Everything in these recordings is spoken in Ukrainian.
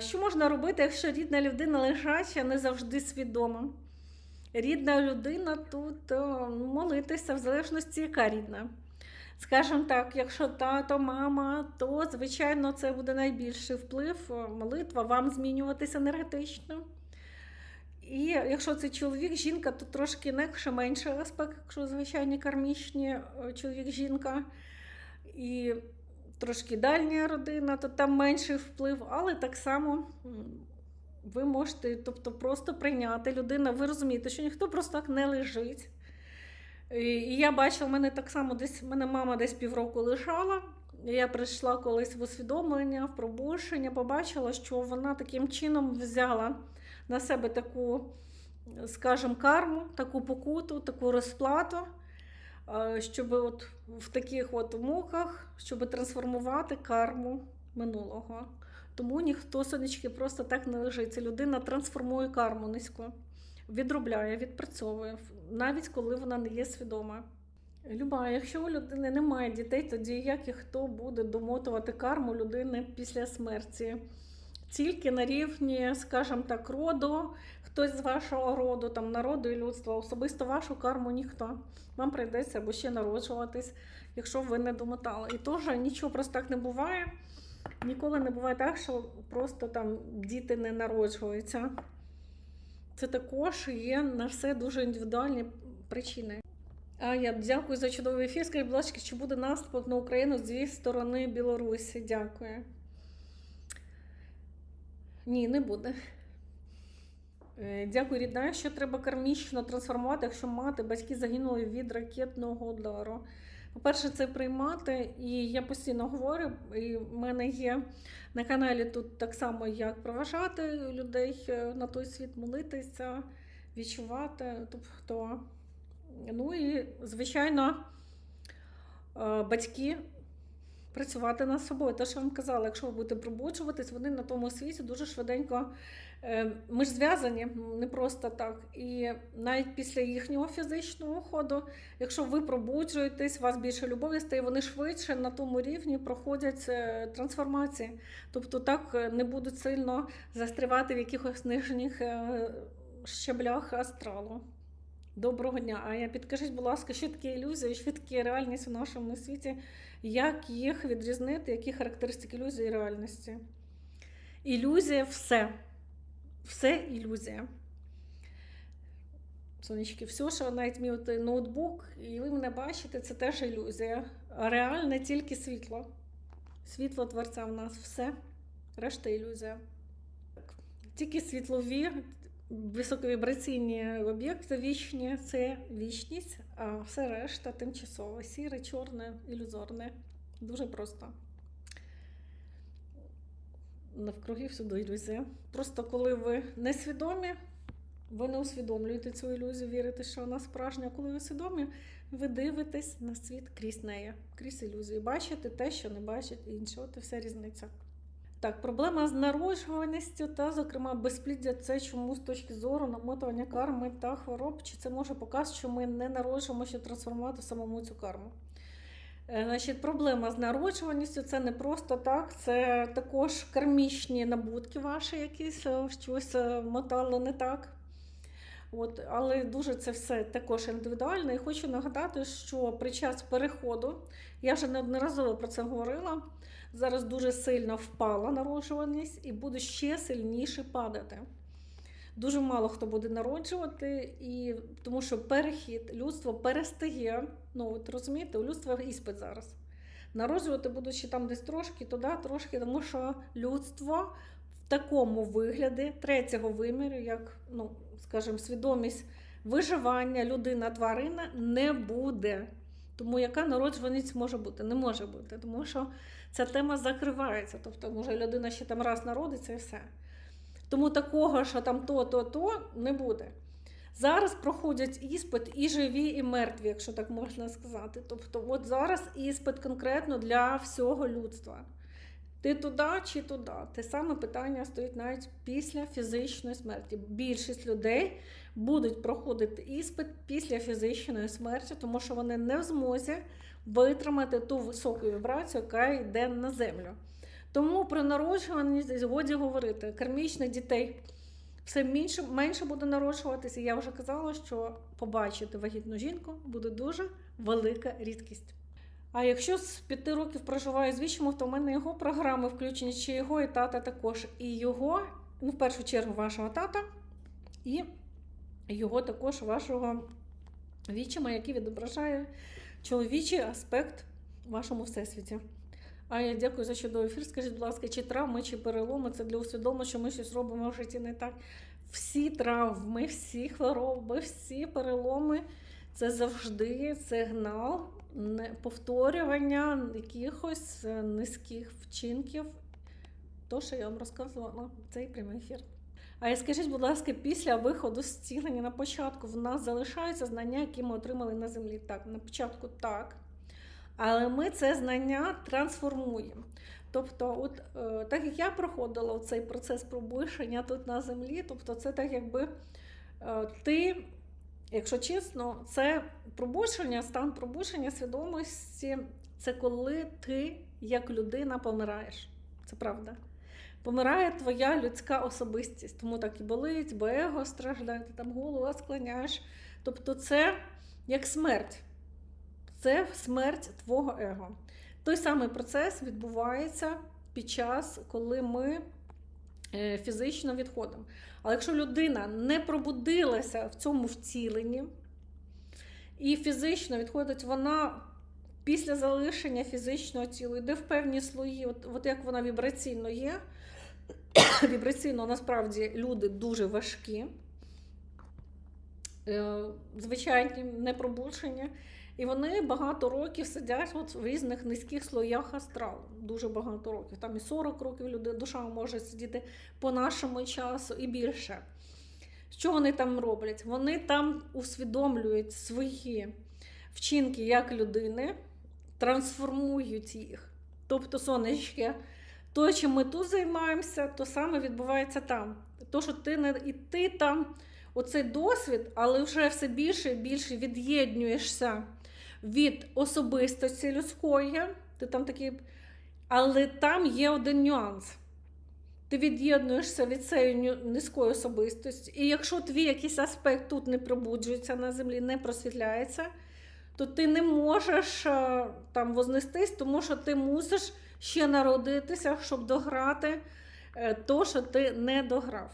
Що можна робити, якщо рідна людина лежача, не завжди свідома? Рідна людина тут е, молитися, в залежності, яка рідна. Скажімо так, якщо тато, мама, то звичайно це буде найбільший вплив, е, молитва вам змінюватися енергетично. І якщо це чоловік, жінка, то трошки інакше менший аспект, якщо звичайні кармічні е, чоловік, жінка. І трошки дальня родина, то там менший вплив, але так само ви можете тобто, просто прийняти людина, ви розумієте, що ніхто просто так не лежить. І я бачила, в мене так само десь, мене мама десь півроку лежала. і Я прийшла колись в усвідомлення, в пробушення, побачила, що вона таким чином взяла на себе таку, скажімо, карму, таку покуту, таку розплату, щоб от в таких от муках, щоб трансформувати карму минулого. Тому ніхто сонечки просто так не лежить. Ця людина трансформує карму низько, відробляє, відпрацьовує, навіть коли вона не є свідома. Люба, якщо у людини немає дітей, тоді як і хто буде домотувати карму людини після смерті? Тільки на рівні, скажімо так, роду, хтось з вашого роду, там народу і людства, особисто вашу карму ніхто. Вам прийдеться або ще народжуватись, якщо ви не домотали. І теж нічого просто так не буває. Ніколи не буває так, що просто там діти не народжуються. Це також є на все дуже індивідуальні причини. А я дякую за чудовий ефір. Скажіть, будь ласка, чи буде наступ на Україну зі сторони Білорусі? Дякую. Ні, не буде. Е, Дякую, рідна. Що треба кармічно трансформувати, якщо мати, батьки загинули від ракетного удару. По-перше, це приймати, і я постійно говорю, і в мене є на каналі тут так само, як проважати людей е, на той світ, молитися, відчувати. Тобто, ну і, звичайно, е, батьки працювати над собою. Те, що я вам казала, якщо ви будете пробуджуватись, вони на тому світі дуже швиденько. е, Ми ж зв'язані не просто так. І навіть після їхнього фізичного ходу, якщо ви пробуджуєтесь, у вас більше любові стає, вони швидше на тому рівні проходять е, трансформації. Тобто так е, не будуть сильно застрівати в якихось нижніх щаблях астралу. Доброго дня. А я підкажіть, будь ласка, що таке ілюзія, що таке реальність у нашому світі, як їх відрізнити, які характеристики ілюзії і реальності? Ілюзія все. Все ілюзія. Сонечки, все, що навіть мій ноутбук, і ви мене бачите, це теж ілюзія. Реальне тільки світло. Світло творця в нас все. Решта ілюзія. Тільки світлові, високовібраційні об'єкти вічні це вічність, а все решта тимчасове, сіре, чорне, ілюзорне. Дуже просто. Навкруги всюди ілюзія. Просто коли ви несвідомі, ви не усвідомлюєте цю ілюзію, вірите, що вона справжня. Коли ви свідомі, ви дивитесь на світ крізь неї, крізь ілюзію. Бачите те, що не бачить інші. От і вся різниця. Так, проблема з народжуваністю та, зокрема, безпліддя це чому з точки зору намотування карми та хвороб, чи це може показати, що ми не народжуємо, щоб трансформувати самому цю карму. Е, Значить, проблема з народжуваністю це не просто так, це також кармічні набутки ваші якісь, е, щось е, мотало не так. От, але дуже це все також індивідуально. І хочу нагадати, що під час переходу, я вже неодноразово про це говорила, зараз дуже сильно впала народжуваність і буде ще сильніше падати. Дуже мало хто буде народжувати, і тому що перехід людство перестає. Ну, от розумієте, у людства іспит зараз. Народжувати будуть ще там десь трошки, туди трошки, тому що людство такому вигляді третього виміру, як, ну, скажімо, свідомість виживання людина, тварина не буде. Тому яка народжуваність може бути? Не може бути, тому що ця тема закривається. Тобто, може, людина ще там раз народиться і все. Тому такого, що там то, то, то не буде. Зараз проходять іспит і живі, і мертві, якщо так можна сказати. Тобто, от зараз іспит конкретно для всього людства. Ти туди чи туди? Те саме питання стоїть навіть після фізичної смерті. Більшість людей будуть проходити іспит після фізичної смерті, тому що вони не в змозі витримати ту високу вібрацію, яка йде на землю. Тому при народжуванні годі говорити, кармічних дітей все менше, менше буде народжуватися. Я вже казала, що побачити вагітну жінку буде дуже велика рідкість. А якщо з п'яти років проживає з вічимом, то в мене його програми включені, чи його і тата також. І його, ну, в першу чергу, вашого тата, і його також вашого вічима, який відображає чоловічий аспект в вашому всесвіті. А я дякую за чудовий ефір. Скажіть, будь ласка, чи травми, чи переломи це для усвідомлення, що ми щось робимо в житті не так. Всі травми, всі хвороби, всі переломи це завжди сигнал повторювання якихось е, низьких вчинків. То, що я вам розказувала цей прямий ефір. А скажіть, будь ласка, після виходу з зцілення на початку в нас залишаються знання, які ми отримали на землі. Так, на початку так. Але ми це знання трансформуємо. Тобто, от, е, так як я проходила цей процес пробушення тут на землі, тобто це так, якби е, ти, якщо чесно, це пробушення, стан пробушення свідомості це коли ти як людина помираєш. Це правда. Помирає твоя людська особистість, тому так і болить, бо его страждає, ти там голову склоняєш. Тобто, це як смерть. Це смерть твого его. Той самий процес відбувається під час, коли ми фізично відходимо. Але якщо людина не пробудилася в цьому вціленні і фізично відходить, вона після залишення фізичного тіла йде в певні слої, от, от як вона вібраційно є. Вібраційно насправді люди дуже важкі, е, звичайні непробудження. І вони багато років сидять от в різних низьких слоях астралу. Дуже багато років. Там і 40 років люди, душа може сидіти по нашому часу і більше. Що вони там роблять? Вони там усвідомлюють свої вчинки як людини, трансформують їх. Тобто, сонечки, то, чим ми тут займаємося, то саме відбувається там. То, що ти не і ти там, оцей досвід, але вже все більше і більше від'єднуєшся від особистості людської, ти там такий, але там є один нюанс. Ти від'єднуєшся від цієї низької особистості. І якщо твій якийсь аспект тут не пробуджується на землі, не просвітляється, то ти не можеш е, там вознестись, тому що ти мусиш ще народитися, щоб дограти е, то, що ти не дограв.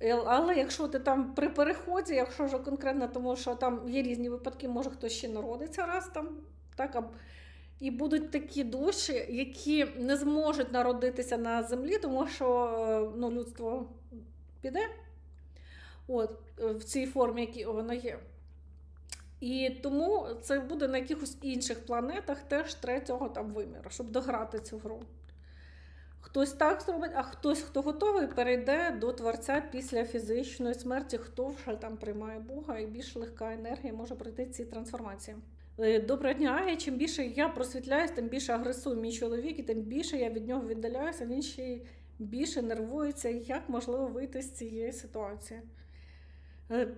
Е, Але якщо ти там при переході, якщо вже конкретно, тому що там є різні випадки, може хтось ще народиться раз там, так, і будуть такі душі, які не зможуть народитися на землі, тому що е, ну, людство піде от, в цій формі, які воно є. І тому це буде на якихось інших планетах теж третього там виміру, щоб дограти цю гру. Хтось так зробить, а хтось, хто готовий, перейде до Творця після фізичної смерті, хто вже там приймає Бога і більш легка енергія може пройти ці трансформації. Е, Доброго дня, і чим більше я просвітляюсь, тим більше агресує мій чоловік, і тим більше я від нього віддаляюся, він ще більше нервується, як можливо вийти з цієї ситуації. Е,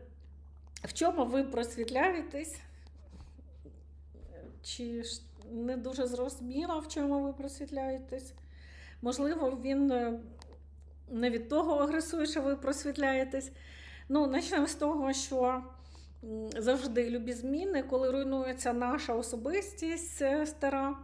В чому ви просвітляєтесь? Чи ж не дуже зрозуміло, в чому ви просвітляєтесь? Можливо, він е, не від того агресує, що ви просвітляєтесь. Ну, почнемо з того, що завжди любі зміни, коли руйнується наша особистість е, стара.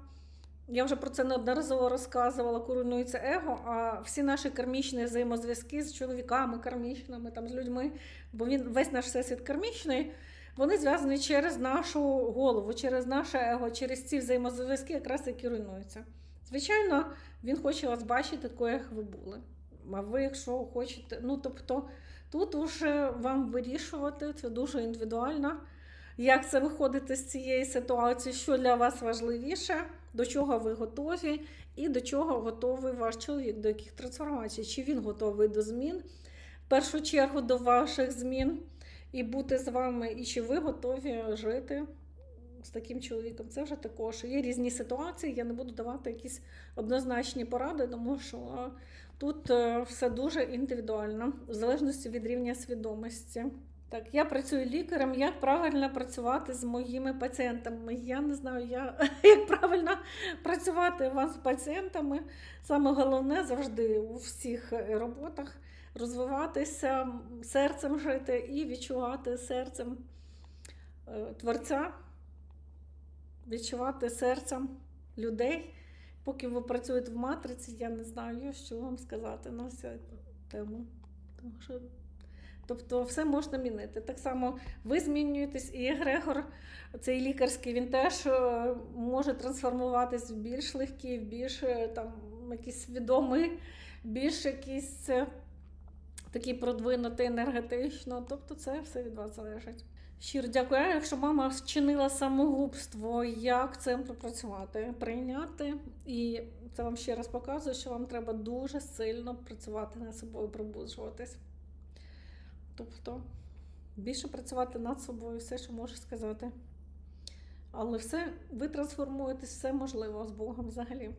Я вже про це неодноразово розказувала, коли руйнується его, а всі наші кармічні взаємозв'язки з чоловіками кармічними, там, з людьми, бо він весь наш всесвіт кармічний, вони зв'язані через нашу голову, через наше его, через ці взаємозв'язки, якраз які руйнуються. Звичайно, він хоче вас бачити такою, як ви були. А ви, якщо хочете, ну тобто тут уже вам вирішувати, це дуже індивідуально, як це виходити з цієї ситуації, що для вас важливіше, до чого ви готові, і до чого готовий ваш чоловік, до яких трансформацій, чи він готовий до змін, в першу чергу до ваших змін, і бути з вами, і чи ви готові жити з таким чоловіком. Це вже також є різні ситуації. Я не буду давати якісь однозначні поради, тому що тут е, все дуже індивідуально, в залежності від рівня свідомості. Так, я працюю лікарем. Як правильно працювати з моїми пацієнтами? Я не знаю, я, як правильно працювати у вас з пацієнтами. Саме головне завжди у всіх роботах розвиватися, серцем жити і відчувати серцем е, творця, відчувати серцем людей. Поки ви працюєте в матриці, я не знаю, що вам сказати на цю тему. Тому що Тобто все можна мінити. Так само ви змінюєтесь, і Егрегор, цей лікарський, він теж е, може трансформуватись в більш легкий, в більш е, там, якийсь свідомий, більш якийсь е, такий продвинутий енергетично. Тобто це все від вас залежить. Щиро дякую. Якщо мама вчинила самогубство, як це пропрацювати? Прийняти. І це вам ще раз показує, що вам треба дуже сильно працювати над собою, пробуджуватись. Тобто більше працювати над собою, все, що можу сказати. Але все, ви трансформуєтесь, все можливо з Богом взагалі.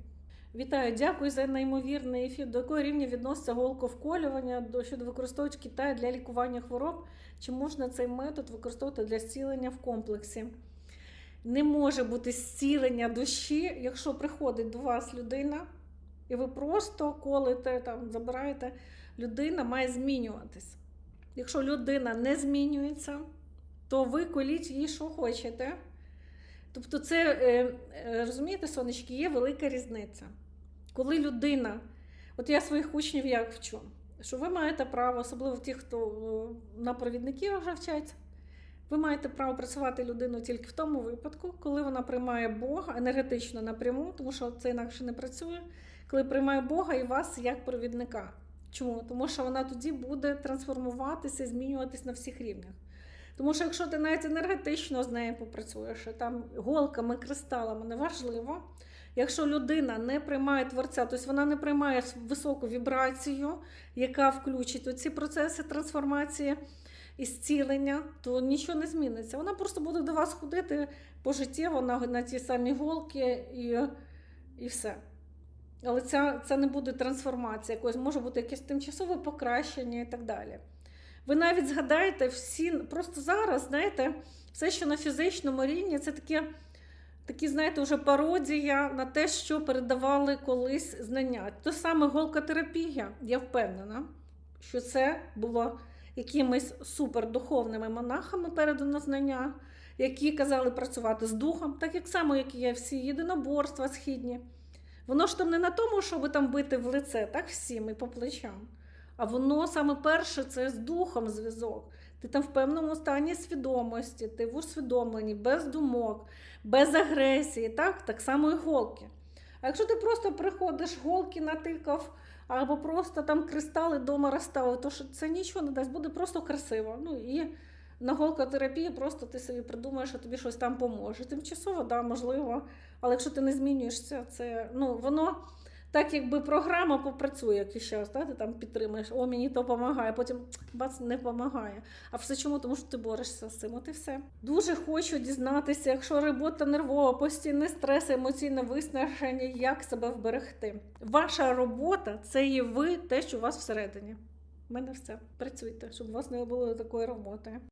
Вітаю, дякую за неймовірний ефір. До якого рівня відноситься голковколювання до щодо використовувати Китаю для лікування хвороб? Чи можна цей метод використовувати для зцілення в комплексі? Не може бути зцілення душі, якщо приходить до вас людина, і ви просто колите, там, забираєте, людина має змінюватись. Якщо людина не змінюється, то ви коліть їй, що хочете. Тобто, це, е, е, розумієте, сонечки, є велика різниця. Коли людина, от я своїх учнів як вчу, що ви маєте право, особливо ті, хто е, на провідників вже вчаться, ви маєте право працювати людину тільки в тому випадку, коли вона приймає Бога енергетично напряму, тому що це інакше не працює, коли приймає Бога і вас як провідника. Чому? Тому що вона тоді буде трансформуватися, змінюватись на всіх рівнях. Тому що якщо ти навіть енергетично з нею попрацюєш, там голками, кристалами, неважливо. Якщо людина не приймає творця, тобто вона не приймає високу вібрацію, яка включить оці процеси трансформації і зцілення, то нічого не зміниться. Вона просто буде до вас ходити пожиттєво на, на ті самі голки і, і все. Але це, це не буде трансформація, якось може бути якесь тимчасове покращення і так далі. Ви навіть згадаєте всі, просто зараз, знаєте, все, що на фізичному рівні, це таке, такі, знаєте, вже пародія на те, що передавали колись знання. То саме голкотерапія, я впевнена, що це було якимись супердуховними монахами передано знання, які казали працювати з духом, так як само, як і є всі єдиноборства східні. Воно ж там не на тому, щоб там бити в лице, так всім і по плечам. А воно саме перше це з духом зв'язок. Ти там в певному стані свідомості, ти в усвідомленні, без думок, без агресії, так так само і голки. А якщо ти просто приходиш, голки натикав, або просто там кристали вдома розставив, то це нічого не дасть, буде просто красиво. Ну і на голкотерапії просто ти собі придумаєш, що тобі щось там поможе. Тимчасово, да, можливо. Але якщо ти не змінюєшся, це ну воно так, якби програма попрацює якийсь час, да? ти там підтримуєш, о, мені то допомагає, потім бац, не допомагає. А все чому? Тому що ти борешся з цим. От і все. Дуже хочу дізнатися, якщо робота нервова, постійний стрес, емоційне виснаження, як себе вберегти. Ваша робота це є ви, те, що у вас всередині. У мене все. Працюйте, щоб у вас не було такої роботи.